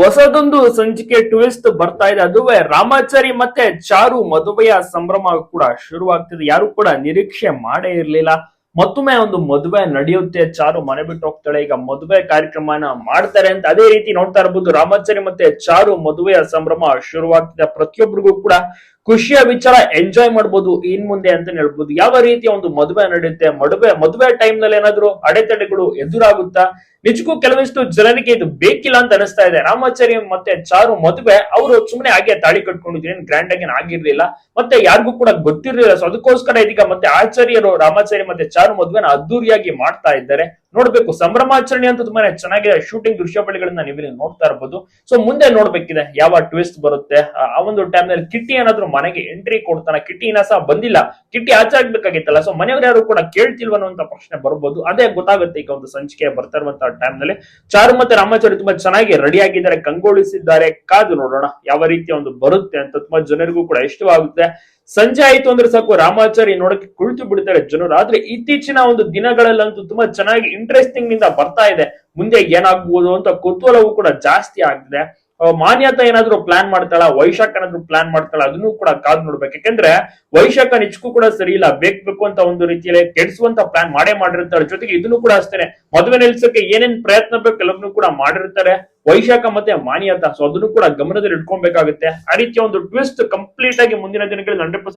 ಹೊಸದೊಂದು ಸಂಚಿಕೆ ಟ್ವಿಸ್ಟ್ ಬರ್ತಾ ಇದೆ. ಅದುವೇ ರಾಮಾಚಾರಿ ಮತ್ತೆ ಚಾರು ಮದುವೆಯ ಸಂಭ್ರಮ ಕೂಡ ಶುರುವಾಗ್ತಿದೆ. ಯಾರು ಕೂಡ ನಿರೀಕ್ಷೆ ಮಾಡೇ ಇರ್ಲಿಲ್ಲ. ಮತ್ತೊಮ್ಮೆ ಒಂದು ಮದುವೆ ನಡೆಯುತ್ತೆ. ಚಾರು ಮನೆ ಬಿಟ್ಟು ಹೋಗ್ತಾಳೆ. ಈಗ ಮದುವೆ ಕಾರ್ಯಕ್ರಮನ ಮಾಡ್ತಾರೆ ಅಂತ ಅದೇ ರೀತಿ ನೋಡ್ತಾ ಇರಬಹುದು ರಾಮಾಚಾರಿ ಮತ್ತೆ ಚಾರು ಮದುವೆಯ ಸಂಭ್ರಮ ಶುರುವಾಗ್ತಿದೆ. ಪ್ರತಿಯೊಬ್ಬರಿಗೂ ಕೂಡ ಖುಷಿಯ ವಿಚಾರ ಎಂಜಾಯ್ ಮಾಡ್ಬೋದು, ಇನ್ ಮುಂದೆ ಅಂತ ಹೇಳ್ಬೋದು. ಯಾವ ರೀತಿಯ ಒಂದು ಮದುವೆ ನಡೆಯುತ್ತೆ, ಮದುವೆ ಮದುವೆ ಟೈಮ್ನಲ್ಲಿ ಏನಾದ್ರು ಅಡೆತಡೆಗಳು ಎದುರಾಗುತ್ತಾ? ನಿಜಕ್ಕೂ ಕೆಲವಿಷ್ಟು ಜನರಿಗೆ ಇದು ಬೇಕಿಲ್ಲ ಅಂತ ಅನಿಸ್ತಾ ಇದೆ. ರಾಮಾಚಾರಿ ಮತ್ತೆ ಚಾರು ಮದುವೆ, ಅವರು ಸುಮ್ಮನೆ ಹಾಗೆ ತಾಳಿ ಕಟ್ಕೊಂಡಿದ್ರು ಗ್ರ್ಯಾಂಡ್ ಆಗಿ ಆಗಿರ್ಲಿಲ್ಲ. ಮತ್ತೆ ಯಾರಿಗೂ ಕೂಡ ಗೊತ್ತಿರ್ಲಿಲ್ಲ. ಸೊ ಅದಕ್ಕೋಸ್ಕರ ಇದೀಗ ಮತ್ತೆ ಆಚಾರ್ಯರು, ರಾಮಾಚಾರಿ ಮತ್ತೆ ಚಾರು ಮದುವೆನ ಅದ್ದೂರಿಯಾಗಿ ಮಾಡ್ತಾ ಇದ್ದಾರೆ. ನೋಡ್ಬೇಕು. ಸಂಭ್ರಮಾಚರಣೆ ಅಂತ ತುಂಬಾನೇ ಚೆನ್ನಾಗಿದೆ. ಶೂಟಿಂಗ್ ದೃಶ್ಯಾವಳಿಗಳನ್ನ ನೀವಿಲ್ಲಿ ನೋಡ್ತಾ ಇರ್ಬೋದು. ಸೊ ಮುಂದೆ ನೋಡ್ಬೇಕಿದೆ ಯಾವ ಟ್ವಿಸ್ಟ್ ಬರುತ್ತೆ. ಆ ಒಂದು ಟೈಮ್ನಲ್ಲಿ ಕಿಟ್ಟಿ ಏನಾದ್ರು ಮನೆಗೆ ಎಂಟ್ರಿ ಕೊಡ್ತಾನ. ಕಿಟ್ಟಿ ಇನ್ನ ಸಹ ಬಂದಿಲ್ಲ. ಕಿಟ್ಟಿ ಆಚೆ ಆಗ್ಬೇಕಾಗಿತ್ತಲ್ಲ. ಸೊ ಮನೆಯವ್ರು ಯಾರು ಕೂಡ ಕೇಳ್ತಿಲ್ವ ಅನ್ನುವಂತ ಪ್ರಶ್ನೆ ಬರ್ಬೋದು. ಅದೇ ಗೊತ್ತಾಗುತ್ತೆ ಈಗ ಒಂದು ಸಂಚಿಕೆ ಬರ್ತಾ ಇರುವಂತಹ ಟೈಮ್ನಲ್ಲಿ. ಚಾರು ಮತ್ತೆ ರಾಮಾಚಾರಿ ತುಂಬಾ ಚೆನ್ನಾಗಿ ರೆಡಿ ಆಗಿದ್ದಾರೆ. ಕಂಗೊಳಿಸಿದ್ದಾರೆ. ಕಾದು ನೋಡೋಣ ಯಾವ ರೀತಿಯ ಒಂದು ಬರುತ್ತೆ ಅಂತ ತುಂಬಾ ಜನರಿಗೂ ಕೂಡ ಇಷ್ಟವಾಗುತ್ತೆ. ಸಂಜೆ ಆಯ್ತು ಅಂದ್ರೆ ಸಾಕು ರಾಮಾಚಾರಿ ನೋಡಕ್ಕೆ ಕುಳಿತು ಬಿಡ್ತಾರೆ ಜನರು. ಆದ್ರೆ ಇತ್ತೀಚಿನ ಒಂದು ದಿನಗಳಲ್ಲಂತೂ ತುಂಬಾ ಚೆನ್ನಾಗಿ ಇಂಟ್ರೆಸ್ಟಿಂಗ್ನಿಂದ ಬರ್ತಾ ಇದೆ. ಮುಂದೆ ಏನಾಗ್ಬೋದು ಅಂತ ಕುತೂಹಲವು ಕೂಡ ಜಾಸ್ತಿ ಆಗಿದೆ ಮಾನ್ಯತ ಏನಾದ್ರು ಪ್ಲಾನ್ ಮಾಡ್ತಾಳ? ವೈಶಾಖ ಏನಾದ್ರು ಪ್ಲಾನ್ ಮಾಡ್ತಾಳ? ಅದನ್ನು ಕೂಡ ಕಾದು ನೋಡ್ಬೇಕು. ಯಾಕಂದ್ರೆ ವೈಶಾಖ ನಿಜಕ್ಕೂ ಕೂಡ ಸರಿ ಇಲ್ಲ. ಬೇಕು ಬೇಕು ಅಂತ ಒಂದು ರೀತಿಯಲ್ಲಿ ಕೆಡಿಸುವಂತ ಪ್ಲಾನ್ ಮಾಡೇ ಮಾಡಿರ್ತಾಳೆ. ಜೊತೆಗೆ ಇದನ್ನು ಕೂಡ ಅಷ್ಟೇನೆ. ಮದುವೆ ನಿಲ್ಸಕ್ಕೆ ಏನೇನ್ ಪ್ರಯತ್ನ ಬೇಕು ಎಲ್ಲವನ್ನೂ ಕೂಡ ಮಾಡಿರ್ತಾರೆ. ವೈಶಾಖ ಮತ್ತೆ ಮಾನ್ಯತಾ ಸೊ ಅದನ್ನು ಕೂಡ ಗಮನದಲ್ಲಿ ಇಟ್ಕೊಬೇಕಾಗುತ್ತೆ ಆ ರೀತಿಯ ಒಂದು ಟ್ವಿಸ್ಟ್ ಕಂಪ್ಲೀಟ್ ಆಗಿ ಮುಂದಿನ ದಿನಗಳಲ್ಲಿ ಹಂಡ್ರೆಡ್